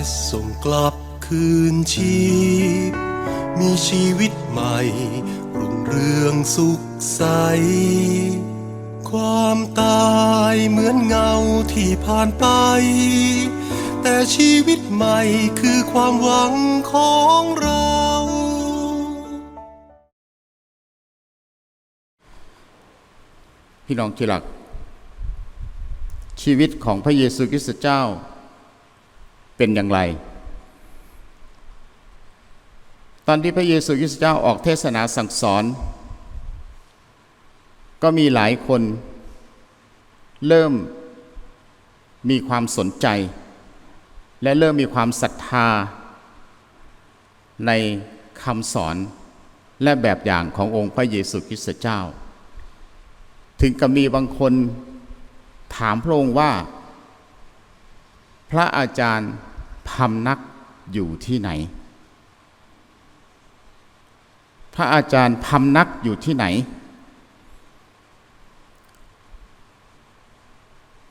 ริสส่งกลับคืนชีพ มีชีวิตใหม่รุ่งเรืองสุขใส ความตายเหมือนเงาที่ผ่านไป แต่ชีวิตใหม่คือความหวังของเราพี่น้องที่รัก ชีวิตของพระเยซูคริสต์เจ้า เป็นอย่างไร ตอนที่พระเยซูคริสต์เจ้าออกเทศนาสั่งสอน ก็มีหลายคนเริ่มมีความสนใจ และเริ่มมีความศรัทธา ในคำสอนและแบบอย่างขององค์พระเยซูคริสต์เจ้า ถึงกับมีบางคนถามพระองค์ว่า พระอาจารย์ พำนักอยู่ที่ไหน พระอาจารย์พำนักอยู่ที่ไหน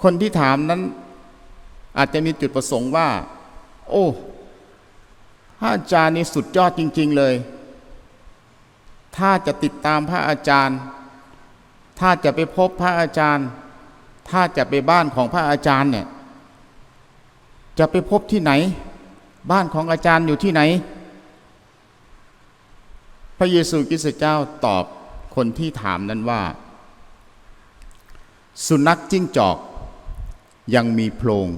คนที่ถามนั้นอาจจะมีจุดประสงค์ว่า โอ้พระอาจารย์นี่สุดยอดจริง ๆเลย ถ้าจะติดตามพระอาจารย์ ถ้าจะไปพบพระอาจารย์ ถ้าจะไปบ้านของพระอาจารย์เนี่ย จะไปพบที่ไหน บ้านของอาจารย์อยู่ที่ไหน พระเยซูคริสต์เจ้าตอบคนที่ถามนั้นว่า สุนัขจิ้งจอก ยังมีโพรง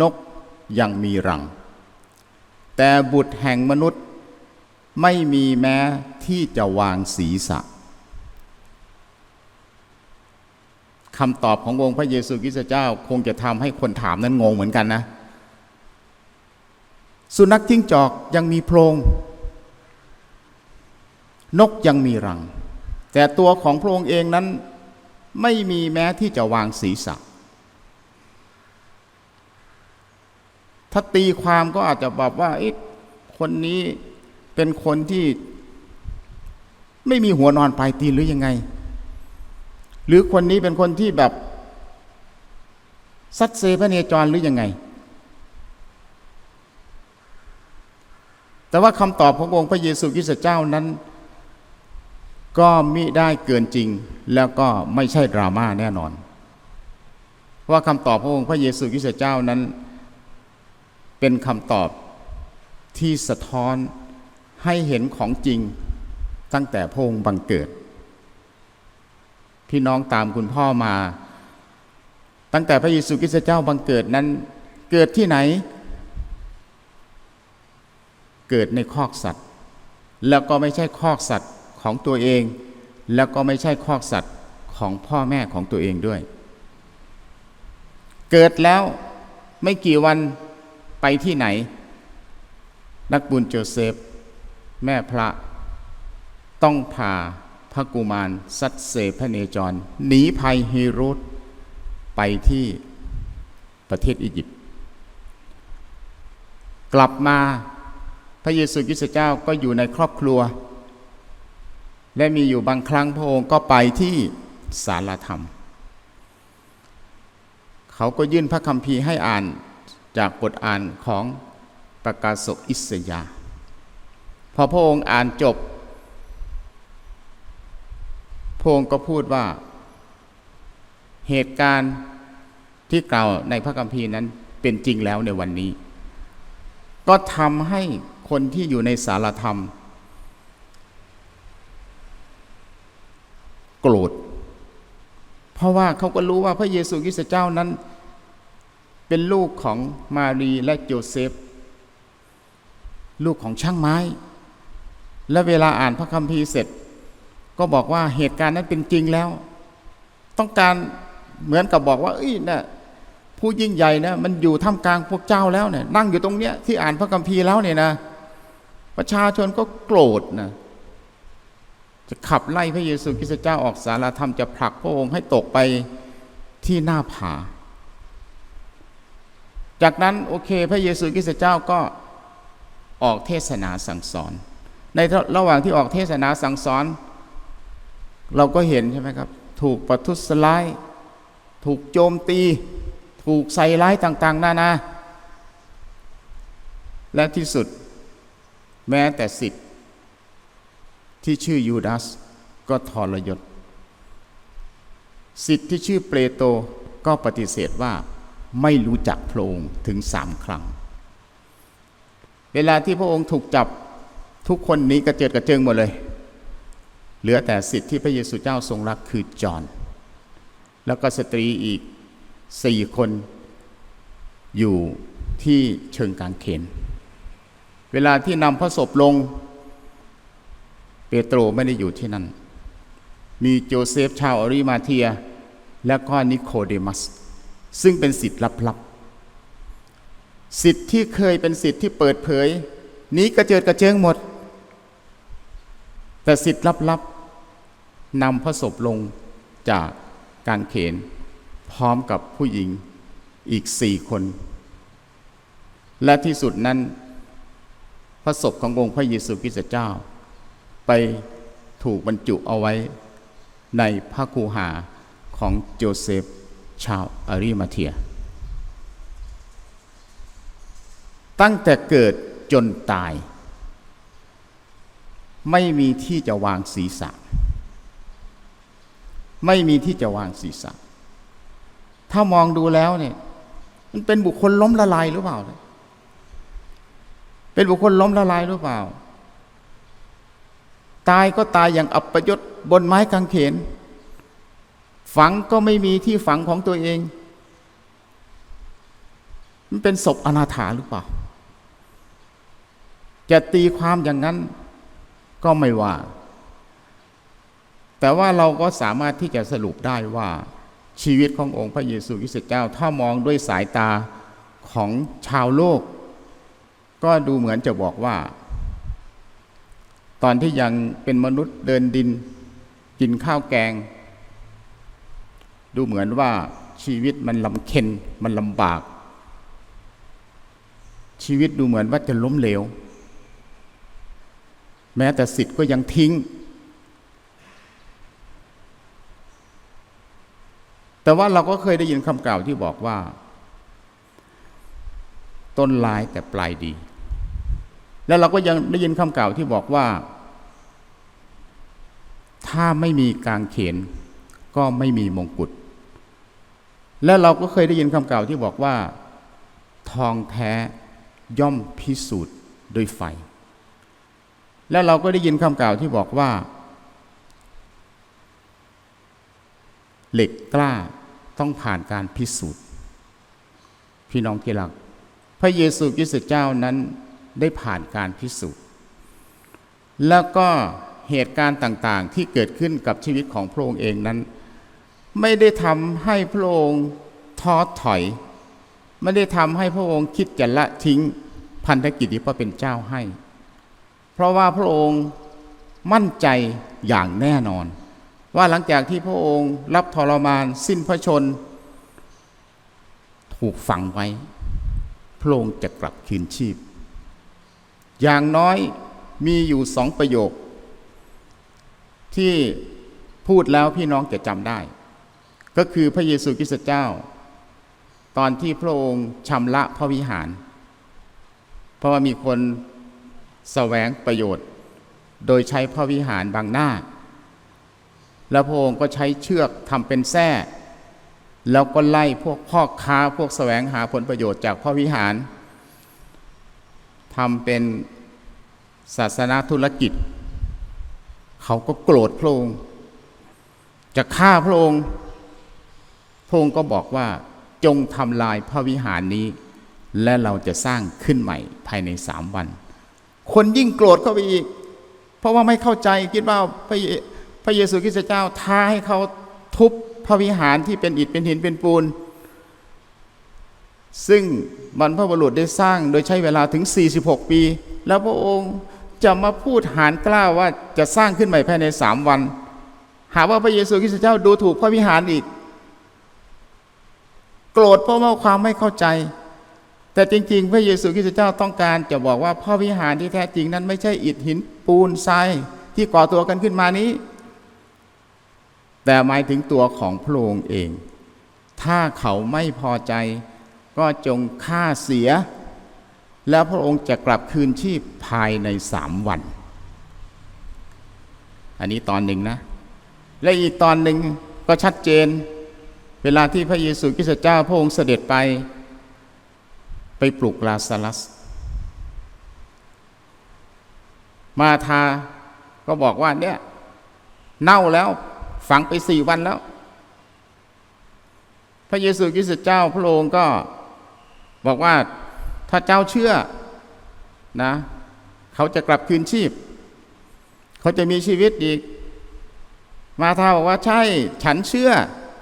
นกยังมีรัง แต่บุตรแห่งมนุษย์ไม่มีแม้ที่จะวางศีรษะ คำตอบขององค์พระเยซูคริสต์เจ้า คงจะทำให้คนถามนั้นงงเหมือนกันนะ สุนัขจิ้งจอกยังมีโพรงนกยังมีรัง แต่ตัวของพระองค์เองนั้นไม่มีแม้ที่จะวางศีรษะ ถ้าตีความก็อาจจะแบอกว่าคนนี้เป็นคนที่ไม่มีหัวนอนปลายตีนหรือยังไง หรือคนนี้เป็นคนที่แบบสัตเซพระเนจรหรือยังไง แต่ว่าคำตอบขององค์พระเยซูคริสต์เจ้านั้น ก็มิได้เกินจริง แล้วก็ไม่ใช่ดราม่าแน่นอนเพราะว่าคำตอบขององค์พระเยซูคริสต์เจ้านั้น เป็นคำตอบที่สะท้อนให้เห็นของจริงตั้งแต่พระองค์บังเกิด พี่น้องตามคุณพ่อมา ตั้งแต่พระเยซูคริสต์เจ้าบังเกิดนั้น เกิดที่ไหน เกิดในคอกสัตว์ แล้วก็ไม่ใช่คอกสัตว์ของตัวเอง แล้วก็ไม่ใช่คอกสัตว์ของพ่อแม่ของตัวเองด้วย เกิดแล้วไม่กี่วันไปที่ไหน นักบุญโจเซฟ แม่พระต้องพา พระกุมารสัตเสพเนจร หนีภัยเฮโรดไปที่ประเทศอียิปต์กลับมาพระเยซูคริสต์เจ้าก็อยู่ในครอบครัว และมีอยู่บางครั้งพระองค์ก็ไปที่สารธรรม เขาก็ยื่นพระคัมภีร์ให้อ่านจากบทอ่านของประกาศกอิสยาห์พอพระองค์อ่านจบ พงค์ก็พูดว่า เหตุการณ์ที่กล่าวในพระคัมภีร์นั้นเป็นจริงแล้วในวันนี้ ก็ทำให้คนที่อยู่ในสารธรรม โกรธเพราะว่าเขาก็รู้ว่าพระเยซูคริสต์เจ้านั้น เป็นลูกของมารีและโจเซฟ ลูกของช่างไม้ และเวลาอ่านพระคัมภีร์เสร็จ ก็บอกว่าเหตุการณ์นั้นเป็นจริงแล้ว ต้องการเหมือนกับบอกว่าเอ้ยนะผู้ยิ่งใหญ่นะมันอยู่ท่ามกลางพวกเจ้าแล้วเนี่ยนั่งอยู่ตรงเนี้ยที่อ่านพระคัมภีร์แล้วเนี่ยนะ ประชาชนก็โกรธนะจะขับไล่พระเยซูคริสต์เจ้าออกสารธรรมจะผลักพระองค์ให้ตกไปที่หน้าผา จากนั้นโอเคพระเยซูคริสต์เจ้าก็ออกเทศนาสั่งสอน ในระหว่างที่ออกเทศนาสั่งสอน เราก็เห็นใช่ไหมครับ ถูกประทุษร้าย ถูกโจมตี ถูกใส่ร้ายต่างๆ นานา และที่สุดแม้แต่สิทธิ์ที่ชื่อยูดาสก็ทรยศสิทธิ์ที่ชื่อเปโตรก็ปฏิเสธว่าไม่รู้จักพระองค์ถึงสามครั้ง เวลาที่พระองค์ถูกจับทุกคนหนี้กระเจิดกระเจิงหมดเลย เหลือแต่สิทธิ์ที่พระเยซูเจ้าทรงรักคือจอห์นแล้วก็สตรีอีกสี่คนอยู่ที่เชิงกางเขน เวลาที่นำพระศพลง เปโตรไม่ได้อยู่ที่นั่น มีโจเซฟชาวอริมาเทีย และก็นิโคเดมัส ซึ่งเป็นสิทธิ์ลับๆ สิทธิ์ที่เคยเป็นสิทธิ์ที่เปิดเผย นี้กระเจิดกระเจิงหมด แต่สิทธิ์ลับๆ นำพระศพลงจากการเขน พร้อมกับผู้หญิงอีกสี่คน และที่สุดนั้น พระศพขององค์พระเยซูคริสต์เจ้า ไปถูกบรรจุเอาไว้ในพระคูหาของโจเซฟชาวอาริมาเทีย ตั้งแต่เกิดจนตาย ไม่มีที่จะวางศีรษะ ไม่มีที่จะวางศีรษะ ถ้ามองดูแล้วเนี่ย มันเป็นบุคคลล้มละลายหรือเปล่า เป็นบุคคลล้มละลายหรือเปล่า ตายก็ตายอย่างอัปยศบนไม้กางเขน ฝังก็ไม่มีที่ฝังของตัวเอง มันเป็นศพอนาถาหรือเปล่า จะตีความอย่างนั้นก็ไม่ว่า แต่ว่าเราก็สามารถที่จะสรุปได้ว่าชีวิตขององค์พระเยซูคริสต์เจ้า ถ้ามองด้วยสายตาของชาวโลก ก็ดูเหมือนจะบอกว่า ตอนที่ยังเป็นมนุษย์เดินดินกินข้าวแกง ดูเหมือนว่าชีวิตมันลำเค็นมันลำบาก ชีวิตดูเหมือนว่าจะล้มเหลว แม้แต่สิทธิ์ก็ยังทิ้ง แต่ว่าเราก็เคยได้ยินคำกล่าวที่บอกว่า ต้นลายแต่ปลายดี แล้วเราก็ยังได้ยินคำกล่าวที่บอกว่า ถ้าไม่มีกางเขน ก็ไม่มีมงกุฎและเราก็เคยได้ยินคำกล่าวที่บอกว่า ทองแท้ย่อมพิสูจน์ด้วยไฟ และเราก็ได้ยินคำกล่าวที่บอกว่า เหล็กกล้า ต้องผ่านการพิสูจน์ พี่น้องที่รัก พระเยซูคริสต์เจ้านั้นได้ผ่านการพิสูจน์ แล้วก็เหตุการณ์ต่างๆ ที่เกิดขึ้นกับชีวิตของพระองค์เองนั้น ไม่ได้ทำให้พระองค์ท้อถอย ไม่ได้ทำให้พระองค์คิดจะละทิ้งพันธกิจที่พระเป็นเจ้าให้ เพราะว่าพระองค์มั่นใจอย่างแน่นอน ว่าหลังจากที่พระองค์รับทรมานสิ้นพระชน ถูกฝังไว้ พระองค์จะกลับคืนชีพ อย่างน้อยมีอยู่สองประโยค ที่พูดแล้วพี่น้องจะจำได้ ก็คือพระเยซูคริสต์เจ้า ตอนที่พระองค์ชำระพระวิหาร เพราะว่ามีคนแสวงประโยชน์ โดยใช้พระวิหารบางหน้า แล้วพระองค์ก็ใช้เชือกทำเป็นแส้แล้วก็ไล่พวกพ่อค้าพวกแสวงหาผลประโยชน์จากพระวิหารทำเป็นศาสนาธุรกิจ เขาก็โกรธพระองค์จะฆ่าพระองค์พระองค์ก็บอกว่าจงทำลายพระวิหารนี้ และเราจะสร้างขึ้นใหม่ภายในสามวัน คนยิ่งโกรธเข้าไปอีก เพราะว่าไม่เข้าใจคิดว่าพระ พระเยซูคริสต์เจ้าท้าให้เขาทุบพระวิหารที่เป็นอิฐเป็นหินเป็นปูน ซึ่งบรรพบุรุษได้สร้างโดยใช้เวลาถึง 46 ปี แล้วพระองค์จะมาพูดหารกล้าว่าจะสร้างขึ้นใหม่ภายในสามวัน หาว่าพระเยซูคริสต์เจ้าดูถูกพระวิหารอีก โกรธเพราะว่าความไม่เข้าใจ แต่จริง ๆ พระเยซูคริสต์เจ้าต้องการจะบอกว่าพระวิหารที่แท้จริงนั้นไม่ใช่อิฐหินปูนทรายที่ก่อตัวกันขึ้นมานี้ แต่หมายถึงตัวของพระองค์เอง ถ้าเขาไม่พอใจก็จงฆ่าเสีย แล้วพระองค์จะกลับคืนชีพภายในสามวัน อันนี้ตอนหนึ่งนะ และอีกตอนหนึ่งก็ชัดเจน เวลาที่พระเยซูคริสต์เจ้าพระองค์เสด็จไป ไปปลุกลาซาลัส มาทาก็บอกว่าเนี่ยเน่าแล้ว ฝังไปสี่วันแล้ว พระเยซูคริสต์เจ้าพระองค์ก็บอกว่าถ้าเจ้าเชื่อนะ เขาจะกลับคืนชีพ เขาจะมีชีวิตอีก มาทาบอกว่าใช่ฉันเชื่อ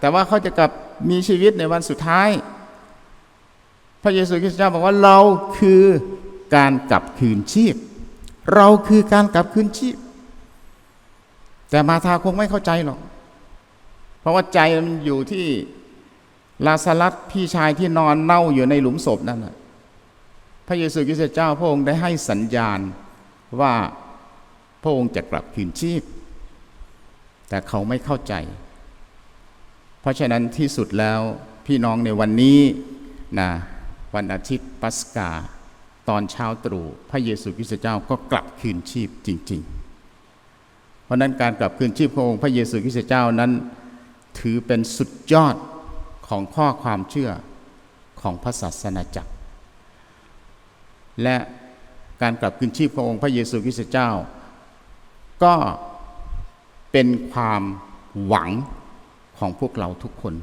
แต่ว่าเขาจะกลับมีชีวิตในวันสุดท้าย พระเยซูคริสต์เจ้าบอกว่าเราคือการกลับคืนชีพ เราคือการกลับคืนชีพ แต่มาทาคงไม่เข้าใจหรอก เพราะว่าใจมันอยู่ที่ลาซารัสพี่ชายที่นอนเน่าอยู่ในหลุมศพนั่นนะพระเยซูคริสต์เจ้าพระองค์ได้ให้สัญญาณว่าพระองค์จะกลับคืนชีพ แต่เขาไม่เข้าใจ เพราะฉะนั้นที่สุดแล้วพี่น้องในวันนี้นะวันอาทิตย์ปัสกา ตอนเช้าตรู่พระเยซูคริสต์เจ้าก็กลับคืนชีพจริง ๆ ราะนั้นการกลับคืนชีพขององค์พระเยซูคริสต์เจ้านั้น ถือเป็นสุดยอดของข้อความเชื่อของพระศาสนาจักร และการกลับคืนชีพขององค์พระเยซูคริสต์เจ้า ก็เป็นความหวังของพวกเราทุกคน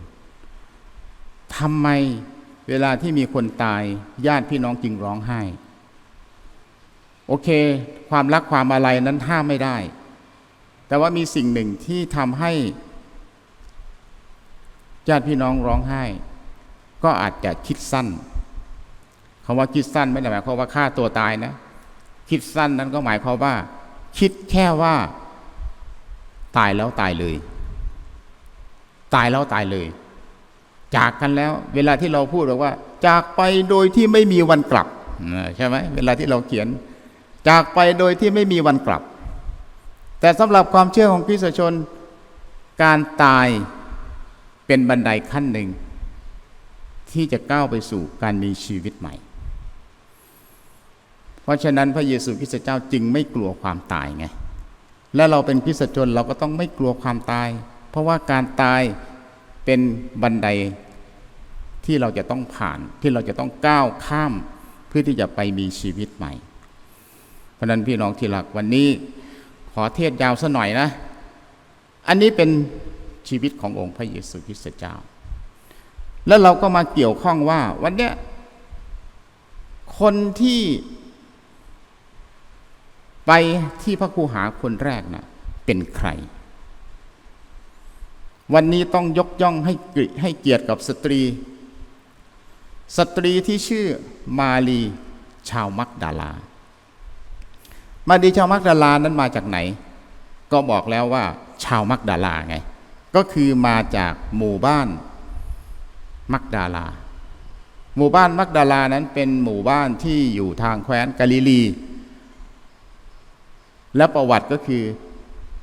ทำไมเวลาที่มีคนตายญาติพี่น้องจึงร้องไห้ โอเค ความรักความอะไรนั้นห้ามไม่ได้ แต่ว่ามีสิ่งหนึ่งที่ทำให้ญาติพี่น้องร้องไห้ ก็อาจจะคิดสั้นคำว่าคิดสั้นไม่ได้หมายความว่าฆ่าตัวตายนะ คิดสั้นนั้นก็หมายความว่า คิดแค่ว่า ตายแล้วตายเลย ตายแล้วตายเลย จากกันแล้ว เวลาที่เราพูดบอกว่า จากไปโดยที่ไม่มีวันกลับใช่ไหมเวลาที่เราเขียน จากไปโดยที่ไม่มีวันกลับ แต่สำหรับความเชื่อของคริสตชน การตายเป็นบันไดขั้นหนึ่ง ที่จะก้าวไปสู่การมีชีวิตใหม่ เพราะฉะนั้นพระเยซูคริสต์เจ้าจึงไม่กลัวความตายไง และเราเป็นคริสตชนเราก็ต้องไม่กลัวความตาย เพราะว่าการตายเป็นบันไดที่เราจะต้องผ่านที่เราจะต้องก้าวข้ามเพื่อที่จะไปมีชีวิตใหม่ เพราะนั้นพี่น้องที่รักวันนี้ ขอเทศยาวสัหน่อยนะ อันนี้เป็นชีวิตขององค์พระเยซูคริสต์เจ้า แล้วเราก็มาเกี่ยวข้องว่า วันเนี้ยคนที่ไปที่พระครูหาคนแรกนะเป็นใคร วันนี้ต้องยกย่องให้ให้เกียรติกับสตรี สตรีที่ชื่อมาลีชาวมักดาลา มาดีชาวมักดาลานั้นมาจากไหน ก็บอกแล้วว่า ชาวมักดาลาไง ก็คือมาจากหมู่บ้านมักดาลา หมู่บ้านมักดาลานั้นเป็นหมู่บ้านที่อยู่ทางแคว้นกาลิลี และประวัติก็คือ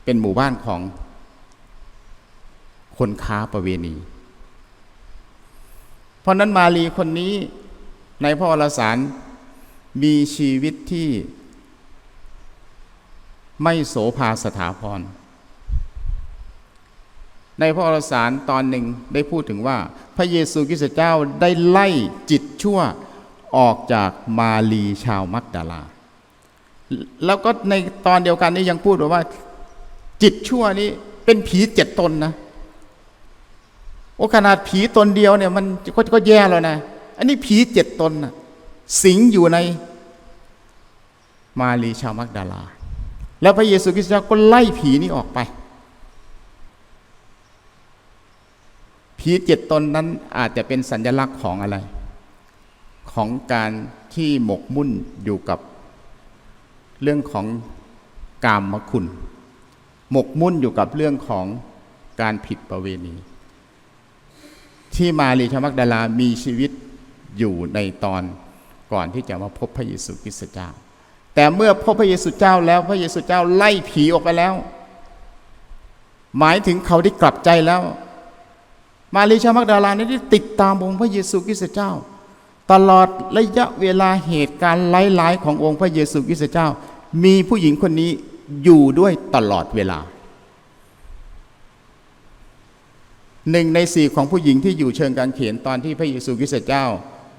เป็นหมู่บ้านของคนค้าประเวณี เพราะนั้นมาลีคนนี้ในพระวรสารมีชีวิตที่ ไม่โสภาสถาพร ในพระวรสารตอนหนึ่งได้พูดถึงว่า พระเยซูคริสต์เจ้าได้ไล่จิตชั่วออกจากมาลีชาวมักดาลา แล้วก็ในตอนเดียวกันนี้ยังพูดว่า จิตชั่วนี้เป็นผีเจ็ดตนนะ โอ้ขนาดผีตนเดียวเนี่ยมันก็ก็แย่แล้วนะ อันนี้ผีเจ็ดตนนะสิงอยู่ในมาลีชาวมักดาลา แล้วพระเยซูคริสต์เจ้าก็ไล่ผีนี้ออกไป ผีเจ็ดตนนั้นอาจจะเป็นสัญลักษณ์ของอะไร ของการที่หมกมุ่นอยู่กับเรื่องของกามคุณ หมกมุ่นอยู่กับเรื่องของการผิดประเวณี ที่มารีชมักดาลามีชีวิตอยู่ในตอนก่อนที่จะมาพบพระเยซูคริสต์เจ้า แต่เมื่อพบพระเยซูเจ้าแล้วพระเยซูเจ้าไล่ผีออกไปแล้ว หมายถึงเขาได้กลับใจแล้ว มารีชามักดาลานี้ได้ติดตามองค์พระเยซูคริสต์เจ้า ตลอดระยะเวลาเหตุการณ์หลายๆ ขององค์พระเยซูคริสต์เจ้า มีผู้หญิงคนนี้อยู่ด้วยตลอดเวลาหนึ่งในสี่ของผู้หญิงที่อยู่เชิงกางเขียนตอนที่พระเยซูคริสต์เจ้า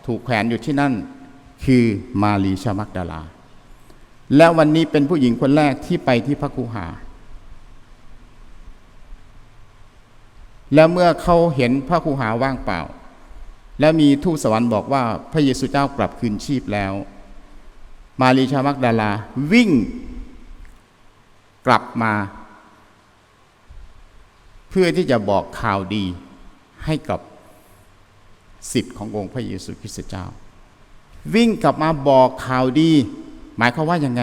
ถูกแขวนอยู่ที่นั่น คือมารีชามักดาลา และวันนี้เป็นผู้หญิงคนแรกที่ไปที่พระคูหา แล้วเมื่อเขาเห็นพระคูหาว่างเปล่า และมีทูตสวรรค์บอกว่าพระเยซูเจ้ากลับคืนชีพแล้ว มารีชามักดาลาวิ่งกลับมา เพื่อที่จะบอกข่าวดีให้กับสิทธิ์ขององค์พระเยซูคริสต์เจ้า วิ่งกลับมาบอกข่าวดี หมายความว่ายังไง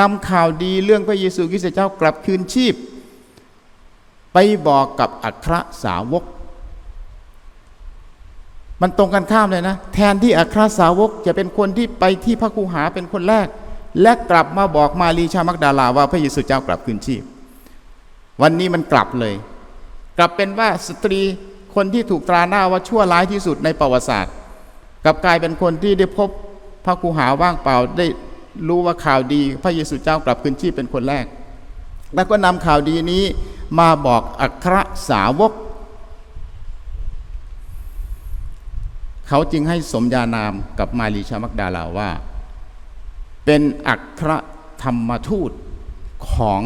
นำข่าวดีเรื่องพระเยซูคริสต์เจ้ากลับคืนชีพ ไปบอกกับอัครสาวก มันตรงกันข้ามเลยนะ แทนที่อัครสาวกจะเป็นคนที่ไปที่พระคูหาเป็นคนแรก และกลับมาบอกมารีชามักดาลาว่าพระเยซูเจ้ากลับคืนชีพ วันนี้มันกลับเลย กลับเป็นว่าสตรีคนที่ถูกตราหน้าว่าชั่วร้ายที่สุดในประวัติศาสตร์ กลับกลายเป็นคนที่ได้พบพระคูหาว่างเปล่าได้ รู้ว่าข่าวดีพระเยซูเจ้ากลับคืนชีพเป็นคนแรก แล้วก็นำข่าวดีนี้มาบอกอัครสาวก เขาจึงให้สมญานามกับมารีชามักดาลาว่า เป็นอัครธรรมทูตของ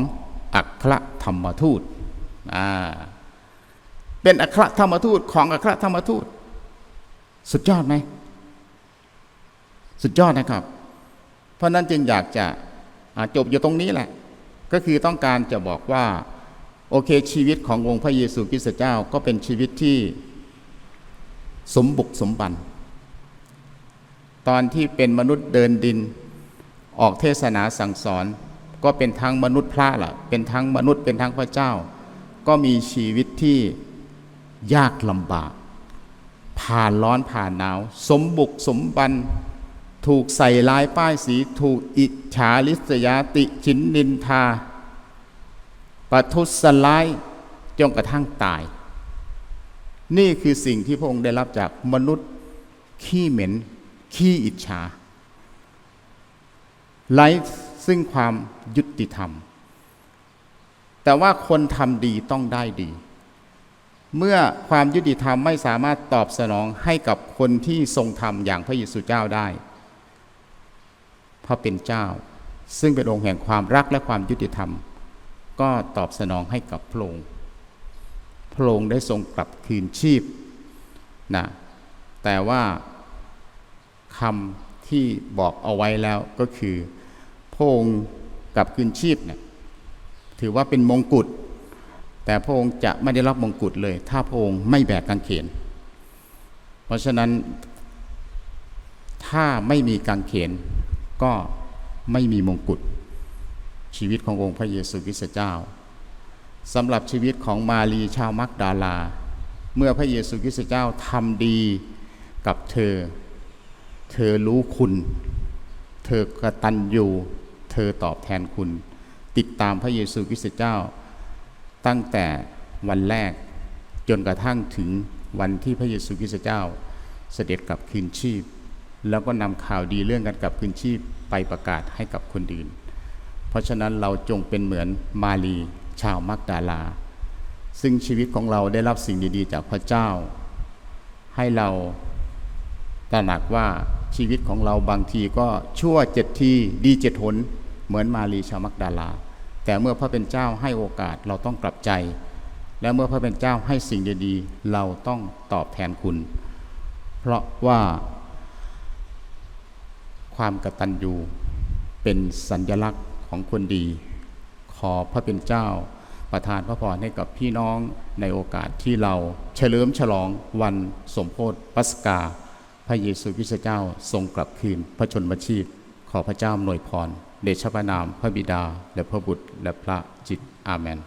อัครธรรมทูตอ่าเป็นอัครธรรมทูตของอัครธรรมทูต สุดยอดไหม สุดยอดนะครับ เพราะนั้นจึงอยากจะจบอยู่ตรงนี้แหละ ก็คือต้องการจะบอกว่า โอเคชีวิตขององค์พระเยซูคริสต์เจ้าก็เป็นชีวิตที่สมบุกสมบัน ตอนที่เป็นมนุษย์เดินดินออกเทศนาสั่งสอน ก็เป็นทั้งมนุษย์พระล่ะ เป็นทั้งมนุษย์เป็นทั้งพระเจ้า ก็มีชีวิตที่ยากลำบาก ผ่านร้อนผ่านหนาว สมบุกสมบัน ถูกใส่ลายป้ายสีถูกอิจฉาลิษยาติชินนินทาประทุษร้ายจนกระทั่งตาย นี่คือสิ่งที่พระองค์ได้รับจากมนุษย์ ขี้เหม็น ขี้อิจฉาไร้ซึ่งความยุติธรรม แต่ว่าคนทำดีต้องได้ดี เมื่อความยุติธรรมไม่สามารถตอบสนองให้กับคนที่ทรงธรรมอย่างพระเยซูเจ้าได้ ระเป็นเจ้า ซึ่งเป็นองค์แห่งความรักและความยุติธรรม ก็ตอบสนองให้กับพระองค์พระองค์ได้ทรงกลับคืนชีพนะแต่ว่าคำที่บอกเอาไว้แล้วก็คือพระองค์กลับคืนชีพเนี่ยถือว่าเป็นมงกุฎแต่พระองค์จะไม่ได้รับมงกุฎเลย ถ้าพระองค์ไม่แบกกางเขน เพราะฉะนั้นถ้าไม่มีกางเขน ก็ไม่มีมงกุฎชีวิตขององค์พระเยซูคริสต์เจ้าสำหรับชีวิตของมารีชาวมักดาลา เมื่อพระเยซูคริสต์เจ้าทำดีกับเธอ เธอรู้คุณ เธอกระตัญญูเธอตอบแทนคุณ ติดตามพระเยซูคริสต์เจ้า ตั้งแต่วันแรกจนกระทั่งถึงวันที่พระเยซูคริสต์เจ้า เสด็จกลับคืนชีพ แล้วก็นำข่าวดีเรื่องการกลับคืนชีพไปประกาศให้กับคนอื่น เพราะฉะนั้นเราจงเป็นเหมือนมารีชาวมักดาลา ซึ่งชีวิตของเราได้รับสิ่งดีๆ จากพระเจ้า ให้เราตระหนักว่าชีวิตของเราบางทีก็ชั่วเจ็ดทีดีเจ็ดหนเหมือนมารีชาวมักดาลา แต่เมื่อพระเป็นเจ้าให้โอกาสเราต้องกลับใจ และเมื่อพระเป็นเจ้าให้สิ่งดีๆ เราต้องตอบแทนคุณ เพราะว่า ความกตัญญูเป็นสัญลักษณ์ของคนดี ขอพระเป็นเจ้าประทานพระพรให้กับพี่น้องในโอกาสที่เราเฉลิมฉลองวันสมโพธิปัสกา พระเยซูคริสต์เจ้าทรงกลับคืนพระชนมชีพ ขอพระเจ้าอำนวยพร เดชะพระนามพระบิดาและพระบุตรและพระจิตอาเมน